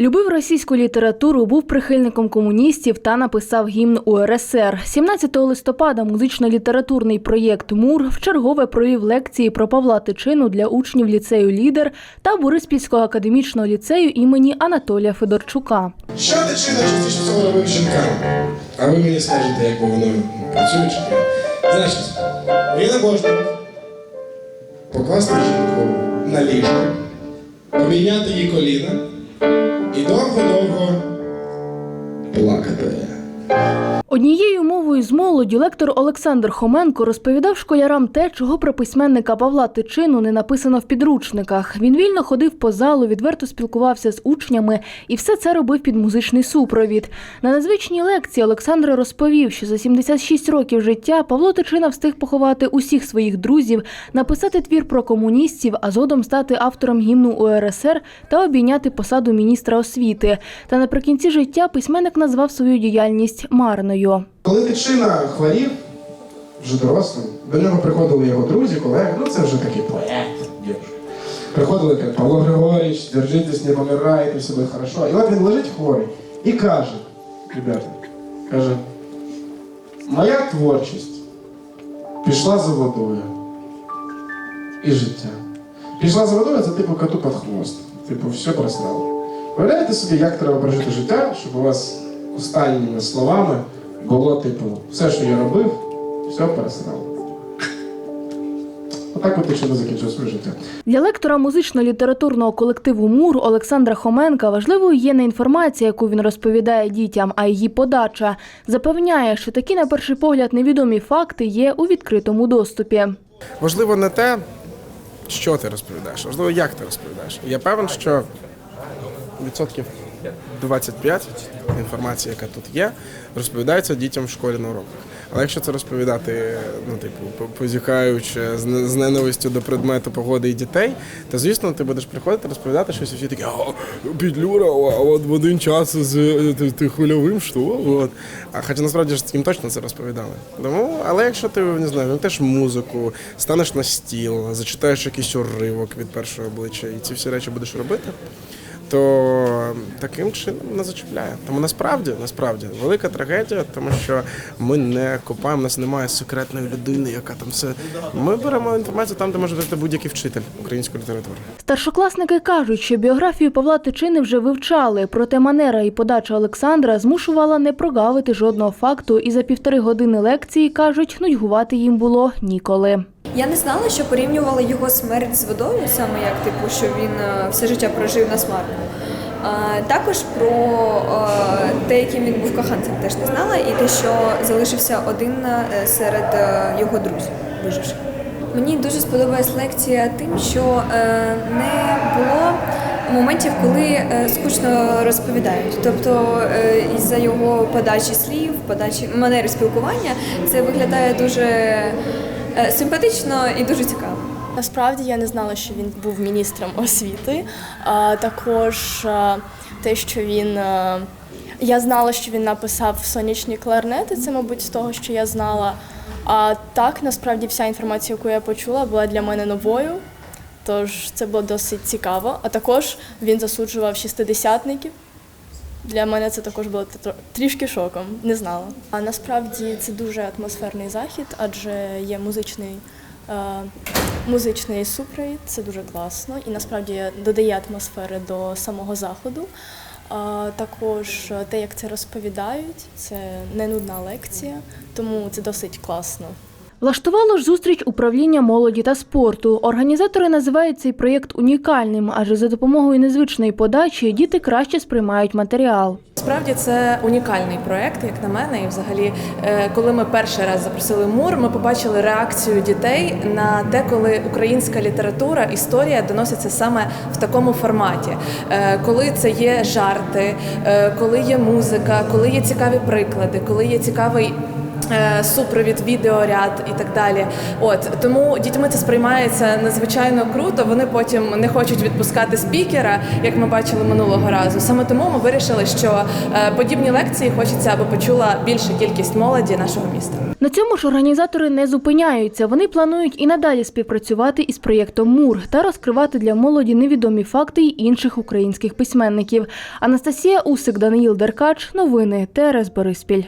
Любив російську літературу, був прихильником комуністів та написав гімн УРСР. 17 листопада музично-літературний проєкт МУР вчергове провів лекції про Павла Тичину для учнів ліцею Лідер та Бориспільського академічного ліцею імені Анатолія Федорчука. Що тичина частіше всього робив з жінками? А ви мені скажете, як воно працює чи ні? Значить, він обожнював покласти жінку на ліжко, обійняти її коліна ആക്കട്ടെ Однією мовою з молоді лектор Олександр Хоменко розповідав школярам те, чого про письменника Павла Тичину не написано в підручниках. Він вільно ходив по залу, відверто спілкувався з учнями і все це робив під музичний супровід. На незвичній лекції Олександр розповів, що за 76 років життя Павло Тичина встиг поховати усіх своїх друзів, написати твір про комуністів, а згодом стати автором гімну УРСР та обійняти посаду міністра освіти. Та наприкінці життя письменник назвав свою діяльність марною. Коли Тичина хворів, вже дорослим, до нього приходили його друзі, колеги, ну це вже такий поет. Приходили, кажуть, Павло Григорійович, держитесь, не помирайте, все буде хорошо. І от він лежить хворий і каже, ребята, каже, моя творчість пішла за водою і життя. Пішла за водою, це типу коту під хвост. Типу, все просрало. Уявляєте собі, як треба прожити життя, щоб у вас останніми словами було типу, все, що я робив, все пересрало. Отак от ще не закінчив своє життя. Для лектора музично-літературного колективу МУР Олександра Хоменка важливою є не інформація, яку він розповідає дітям, а її подача. Запевняє, що такі, на перший погляд, невідомі факти є у відкритому доступі. Важливо не те, що ти розповідаєш, важливо, як ти розповідаєш. Я певен, що відсотків 25 інформації, яка тут є, розповідається дітям в школі на уроках. Але якщо це розповідати, ну типу, позіхаючи з ненавистю до предмету погоди і дітей, то звісно ти будеш приходити розповідати щось, і всі такі, а підлюра, а от в один час з ти, ти хвильовим, що? От. А хоча насправді ж їм точно це розповідали. Тому, але якщо ти не знаю, вимкнеш музику, станеш на стіл, зачитаєш якийсь уривок від першого обличчя, і ці всі речі будеш робити то таким чином не зачіпляє. Тому насправді, насправді, велика трагедія, тому що ми не копаємо, у нас немає секретної людини, яка там все. Ми беремо інформацію там, де може бути будь-який вчитель української літератури. Старшокласники кажуть, що біографію Павла Тичини вже вивчали, проте манера і подача Олександра змушувала не прогавити жодного факту, і за півтори години лекції кажуть, нудьгувати їм було ніколи. Я не знала, що порівнювали його смерть з водою, саме як типу, що він е, все життя прожив на смарку. А, також про е, те, яким він був коханцем, теж не знала, і те, що залишився один е, серед його друзів виживших. Мені дуже сподобалась лекція тим, що е, не було моментів, коли е, скучно розповідають. Тобто, е, із-за його подачі слів, подачі манери спілкування, це виглядає дуже симпатично і дуже цікаво. Насправді я не знала, що він був міністром освіти. А також а, те, що він. а, Я знала, що він написав сонячні кларнети, це, мабуть, з того, що я знала. А так, насправді, вся інформація, яку я почула, була для мене новою. Тож це було досить цікаво. А також він засуджував шістидесятників. Для мене це також було трішки шоком, не знала. А насправді це дуже атмосферний захід, адже є музичний, е, музичний супровід, це дуже класно і насправді додає атмосфери до самого заходу. Також те, як це розповідають, це не нудна лекція, тому це досить класно. Влаштувало ж зустріч управління молоді та спорту. Організатори називають цей проєкт унікальним, адже за допомогою незвичної подачі діти краще сприймають матеріал. Справді це унікальний проект, як на мене. І взагалі, е, коли ми перший раз запросили МУР, ми побачили реакцію дітей на те, коли українська література, історія доноситься саме в такому форматі. Е, Коли це є жарти, е, коли є музика, коли є цікаві приклади, коли є цікавий Супровід, відеоряд і так далі. От тому дітьми це сприймається надзвичайно круто. Вони потім не хочуть відпускати спікера, як ми бачили минулого разу. Саме тому ми вирішили, що е, подібні лекції хочеться, аби почула більша кількість молоді нашого міста. На цьому ж організатори не зупиняються. Вони планують і надалі співпрацювати із проєктом МУР та розкривати для молоді невідомі факти й інших українських письменників. Анастасія Усик, Даниїл Деркач. Новини ТРС Бориспіль.